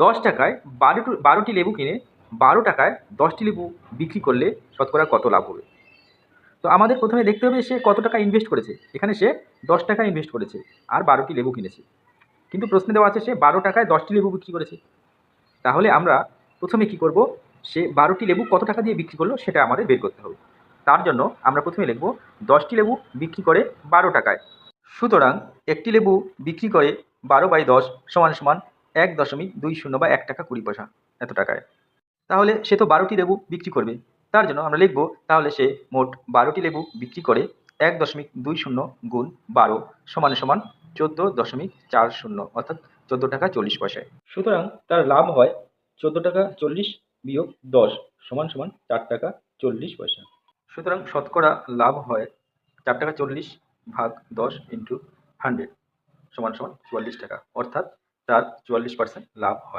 দশ টাকায় বারোটি বারোটি লেবু কিনে বারো টাকায় দশটি লেবু বিক্রি করলে শতকরা কত লাভ হবে? তো আমাদের প্রথমে দেখতে হবে সে কত টাকা ইনভেস্ট করেছে। এখানে সে দশ টাকা ইনভেস্ট করেছে আর বারোটি লেবু কিনেছে। কিন্তু প্রশ্নে দেওয়া আছে সে বারো টাকায় দশটি লেবু বিক্রি করেছে। তাহলে আমরা প্রথমে কি করব? সে বারোটি লেবু কত টাকা দিয়ে বিক্রি করল সেটা আমাদের বের করতে হবে। তার জন্য আমরা প্রথমে লিখব দশটি লেবু বিক্রি করে বারো টাকায়। সুতরাং একটি লেবু বিক্রি করে বারো বাই দশ সমান সমান এক দশমিক দুই শূন্য বা এক টাকা কুড়ি পয়সা এত টাকায়। তাহলে সে তো বারোটি লেবু বিক্রি করবে। তার জন্য আমরা লিখব, তাহলে সে মোট বারোটি লেবু বিক্রি করে এক দশমিক দুই শূন্য গুণ বারো সমান সমান চোদ্দ দশমিক চার শূন্য, অর্থাৎ চোদ্দ টাকা চল্লিশ পয়সায়। সুতরাং তার লাভ হয় চোদ্দ টাকা চল্লিশ বিয়োগ দশ সমান সমান চার টাকা চল্লিশ পয়সা। সুতরাং শতকরা লাভ হয় চার টাকা চল্লিশ ভাগ দশ ইন্টু হান্ড্রেড সমান সমান চুয়াল্লিশ টাকা, অর্থাৎ তার চুয়াল্লিশ পার্সেন্ট লাভ হয়।